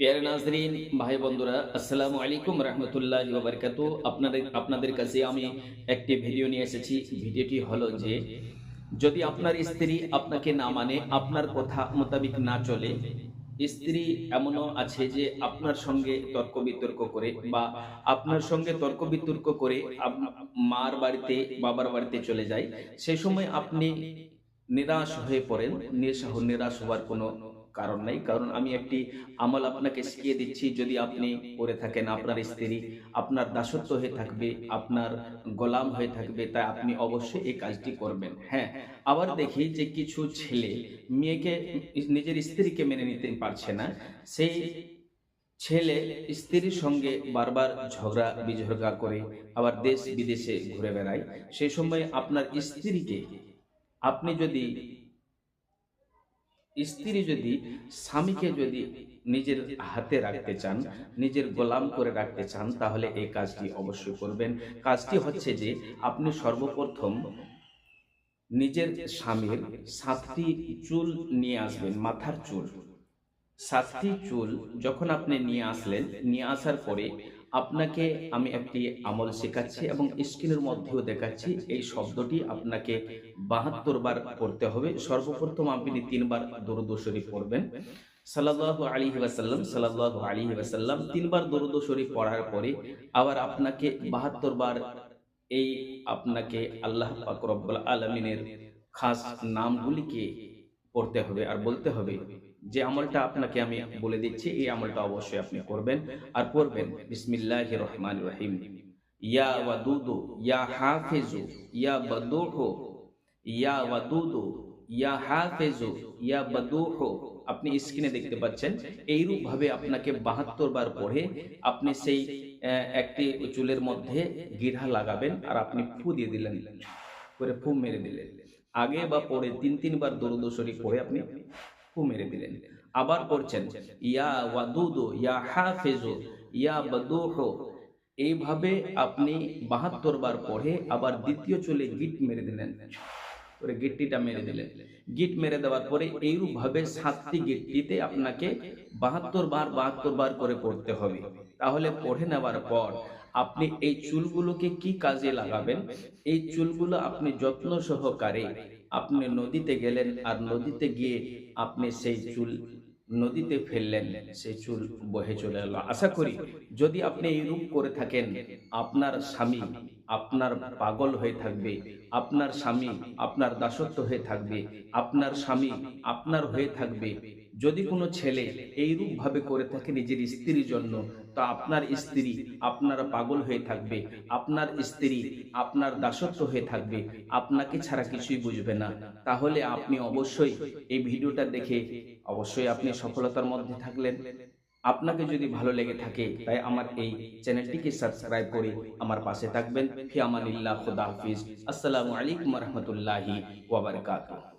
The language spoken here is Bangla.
প্রিয় নাজরিন, ভাই বন্ধুরা, আসসালামু আলাইকুম রহমতুল্লাহ বারকাতু। আপনাদের আপনাদের কাছে আমি একটি ভিডিও নিয়ে এসেছি। ভিডিওটি হলো যে, যদি আপনার স্ত্রী আপনাকে না মানে আপনার কথা মোতাবিক না চলে, স্ত্রী এমনও আছে যে আপনার সঙ্গে তর্ক বিতর্ক করে বা আপনার সঙ্গে তর্ক বিতর্ক করে মার বাড়িতে, বাবার বাড়িতে চলে যায় সেই সময় আপনি নিরাশ হয়ে পড়েন নিরাশ হওয়ার কোনো কারণ নাই। কারণ আমি একটি আমল আপনাকে শিখিয়ে দিচ্ছি, যদি আপনি করে থাকেন আপনার স্ত্রী, আপনার দাসত্ব হয়ে থাকবে, আপনার গোলাম হয়ে থাকবে, তাই আপনি অবশ্যই এই কাজটি করবেন। হ্যাঁ আবার দেখি যে কিছু ছেলে মেয়েকে, নিজের স্ত্রীকে মেনে নিতে পারছে না। সেই ছেলে স্ত্রীর সঙ্গে বারবার ঝগড়া বিঝগড়া করে আবার দেশ বিদেশে ঘুরে বেড়ায়। সেই সময় আপনার স্ত্রীকে আপনি যদি স্ত্রী যদি স্বামীকে যদি নিজের হাতে রাখতে চান, নিজের গোলাম করে রাখতে চান, তাহলে এই কাজটি অবশ্যই করবেন। কাজটি হচ্ছে যে আপনি সর্বপ্রথম নিজের স্বামীর সাতটি চুল নিয়ে আসবেন, মাথার চুল। সাতটি চুল যখন আপনি নিয়ে আসলেন, নিয়ে আসার পরে আপনাকে আমি একটি আমল শেখাচ্ছি এবং স্ক্রিনের মধ্যেও দেখাচ্ছি, এই শব্দটি আপনাকে বাহাত্তর বার পড়তে হবে। সর্বপ্রথম আপনি তিনবার দরুদ শরীফ পড়বেন। সাল্লাল্লাহু আলাইহি ওয়াসাল্লাম, সাল্লাল্লাহু আলাইহি ওয়াসাল্লাম, তিনবার দরুদ শরীফ পড়ার পরে আবার আপনাকে বাহাত্তর বার এই আপনাকে আল্লাহ পাক রব্বুল আলামিনের খাস নামগুলিকে পড়তে হবে আর বলতে হবে। যে আমলটা আপনাকে আমি বলে দিচ্ছি, এই আমলটা অবশ্যই আপনি করবেন। আর পড়বেন বিসমিল্লাহ রহমান রহিম ইয়া ইয়া হাফিজু, ইয়া বদুহু, ইয়া ইয়া হাফিজু, ইয়া বদুহু। আপনি স্ক্রিনে দেখতে পাচ্ছেন এইরূপ ভাবে আপনাকে বাহাত্তর বার পড়ে আপনি সেই একটি চুলের মধ্যে গিরা লাগাবেন আর আপনি ফু দিয়ে দিলেন, করে ফু মেরে দিলেন। আগে বা পরে তিন, তিনবার দরুদ শরীফ পড়ে আপনি মেরে দিলেন। আবার পড়ছেন, ইয়া ওয়াদুদু, ইয়া হাফিজু, ইয়া বদুহু। এইভাবে আপনি বাহাত্তর বার পড়ে আবার দ্বিতীয় চলে গিট মেরে দিলেন। করে গিট্টিটা মেরে দিলেন। গিট মেরে দেওয়ার পরে এইরূপ ভাবে সাতটি গিট্টিতে আপনাকে বাহাত্তর বার বাহাত্তর বার করে পড়তে হবে। তাহলে পড়ে নেওয়ার পর আপনি এই চুলগুলোকে কি কাজে লাগাবেন? এই চুলগুলো আপনি যত্ন সহকারে আপনি নদীতে গেলেন আর নদীতে গিয়ে আপনি সেই চুল নদীতে ফেললেন, সেই চুল বহে চলে এলো। আশা করি যদি আপনি এই রূপ করে থাকেন, আপনার স্বামী আপনার পাগল হয়ে থাকবে, আপনার স্বামী আপনার দাসত্ব হয়ে থাকবে, আপনার স্বামী আপনার হয়ে থাকবে যদি কোনো ছেলে এইরূপ ভাবে করে থাকে নিজের স্ত্রীর জন্য তো আপনার স্ত্রী আপনার পাগল হয়ে থাকবে আপনার স্ত্রী আপনার দাসত্ব হয়ে থাকবে আপনাকে ছাড়া কিছুই বুঝবে না। তাহলে আপনি অবশ্যই এই ভিডিওটা দেখে অবশ্যই আপনি সফলতার মধ্যে থাকলেন। আপনাকে যদি ভালো লেগে থাকে তাই আমার এই চ্যানেলটিকে সাবস্ক্রাইব করে আমার পাশে থাকবেন। ফি আমানিল্লাহ খুদা হাফিজ আসসালামু আলাইকুম রহমতুল্লাহি ওয়াবারকাতুহ